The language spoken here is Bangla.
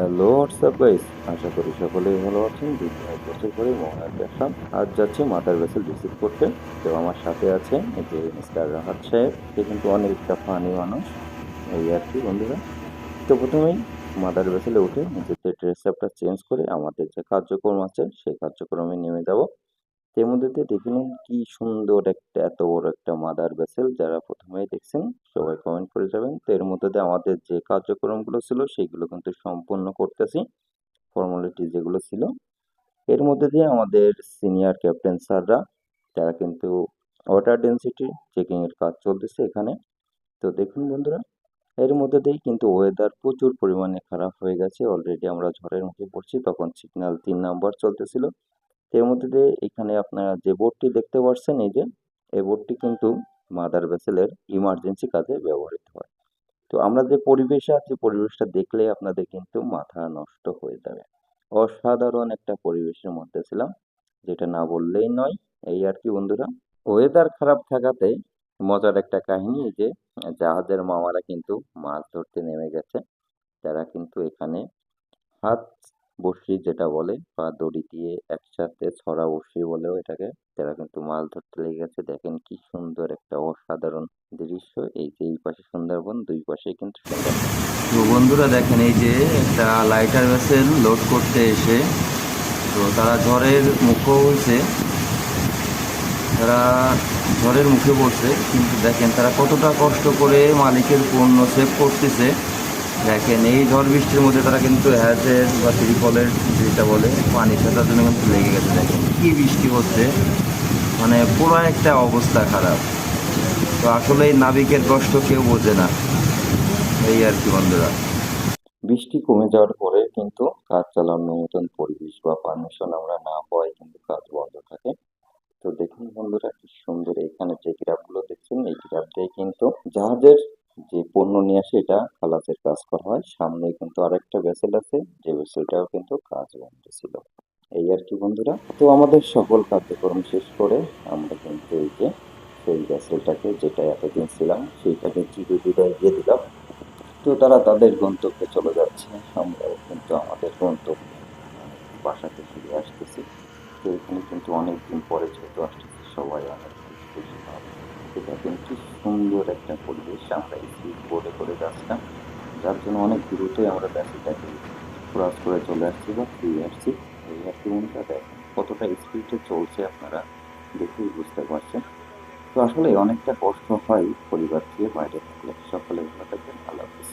হ্যালো হোয়াটসঅ্যাপ গাইস আশা করি সকলেই ভালো আছেন। দুই এক বছর পরে মোহনার ব্যবসা আজ যাচ্ছি মাদার ভেসেল রিসিভ করতে। তো আমার সাথে আছে যে মিস্টার রাহাত সাহেব, সে কিন্তু অনেকটা ফানি মানুষ। এই আর কি, বন্ধুরা। তো প্রথমেই মাদার ভেসেলে উঠে নিজেদের ড্রেস আপটা চেঞ্জ করে আমাদের যে কার্যক্রম আছে, সেই কার্যক্রমে নেমে যাব। এর মধ্যে দিয়ে দেখে নিন কি সুন্দর একটা, এত বড় একটা মাদার ভেসেল যারা প্রথমেই দেখছেন, সবাই কমেন্ট করে যাবেন। তো এর মধ্যে আমাদের যে কার্যক্রমগুলো ছিল সেইগুলো কিন্তু সম্পূর্ণ করতেছি ফর্মালিটি যেগুলো ছিল। এর মধ্যে দিয়ে আমাদের সিনিয়র ক্যাপ্টেন স্যাররা, তারা কিন্তু ওয়াটার ডেন্সিটি চেকিং এর কাজ চলতেছে এখানে। তো দেখুন বন্ধুরা, এর মধ্যে দিয়েই কিন্তু ওয়েদার প্রচুর পরিমাণে খারাপ হয়ে গেছে। অলরেডি আমরা ঝড়ের মুখে পড়ছি, তখন সিগন্যাল তিন নাম্বার চলতেছিল। এর মধ্যে দিয়ে এখানে আপনারা যে বোর্ডটি দেখতে পাচ্ছেন এই যে, এই বোর্ডটি কিন্তু মাদার ভেসেলের ইমার্জেন্সি কাজে ব্যবহৃত হয়। তো আমরা যে পরিবেশে আছি, পরিবেশটা দেখলে আপনাদের কিন্তু মাথা নষ্ট হয়ে যাবে। অসাধারণ একটা পরিবেশের মধ্যে ছিলাম, যেটা না বললেই নয়। এই আর কি বন্ধুরা ওয়েদার খারাপ থাকাতে মজার একটা কাহিনী যে, জাহাজের মামারা কিন্তু মাছ ধরতে নেমে গেছে। তারা কিন্তু এখানে হাত বড়শি যেটা বলে বা দড়ি দিয়ে একসাথে ছড়া বড়শি বলেও এটাকে। তারা কিন্তু মাছ ধরতে লেগে গেছে। দেখেন কি সুন্দর একটা অসাধারণ দৃশ্য। এই যে এই পাশে সুন্দরবন, দুই পাশে কিন্তু তো বন্ধুরা দেখেন এই যে একটা লাইটার ভেসেল লোড করতে এসে, তো তারা ঝড়ের মুখও হয়েছে তারা ঝড়ের মুখে পড়ছে কিন্তু দেখেন তারা কতটা কষ্ট করে মালিকের পণ্য সেভ করতেছে। দেখেন, এই ঝড় বৃষ্টির মধ্যে তারা কিন্তু হ্যাজের বা ত্রিপলের যেটা বলে, পানি সেটার জন্য কিন্তু লেগে গেছে। দেখেন, কি বৃষ্টি হচ্ছে। মানে পুরো একটা অবস্থা খারাপ। তো আসলে এই নাবিকের কষ্ট কেউ বোঝে না। এই আর কি বন্ধুরা। বৃষ্টি কমে যাওয়ার পরে কিন্তু কাজ চালানোর মতন পরিবেশ বা পারমিশন আমরা না পাওয়ায় কিন্তু কাজ বন্ধ থাকে। তো দেখুন বন্ধুরা, কি সুন্দর। এখানে যে গ্রাফগুলো দেখছেন, এই গ্রাফ দিয়ে কিন্তু জাহাজের যে পণ্য নিয়ে আসে এটা খালাসের কাজ করা হয়। সামনে কিন্তু আরেকটা ভেসেল আছে, যে ভেসেলটাও কিন্তু কাজ বন্ধ ছিল। এই আর কি বন্ধুরা? তো আমাদের সকল কার্যক্রম শেষ করে আমরা কিন্তু এই যে সেই ভেসেলটাকে যেটা এতদিন ছিলাম, সেইটাকে চিরে বিদায় দিয়ে দিলাম। তো তারা তাদের গন্তব্যে চলে যাচ্ছে। আমরাও কিন্তু আমাদের গন্তব্যে, বাসাতে ফিরে আসতেছি। তো এখানে কিন্তু অনেকদিন পরে যেহেতু আসতেছি সবাই অনেক খুশি খুশি ভাব এটা কিন্তু সুন্দর একটা পরিবেশ আমরা স্পিড বোর্ডে করে যাচ্ছিলাম। যার জন্য অনেক দ্রুতই আমরা ব্যাসিটাকে ক্রস করে চলে আসছি বা ফিরে আসছি। এই আর কি দেখেন কতটা স্পিডে চলছে আপনারা দেখেই বুঝতে পারছেন। তো আসলে অনেকটা কষ্ট হয় পরিবার থেকে বাইরে থাকলে। সকলে ভালো থাকবেন ভালো হাফিজ।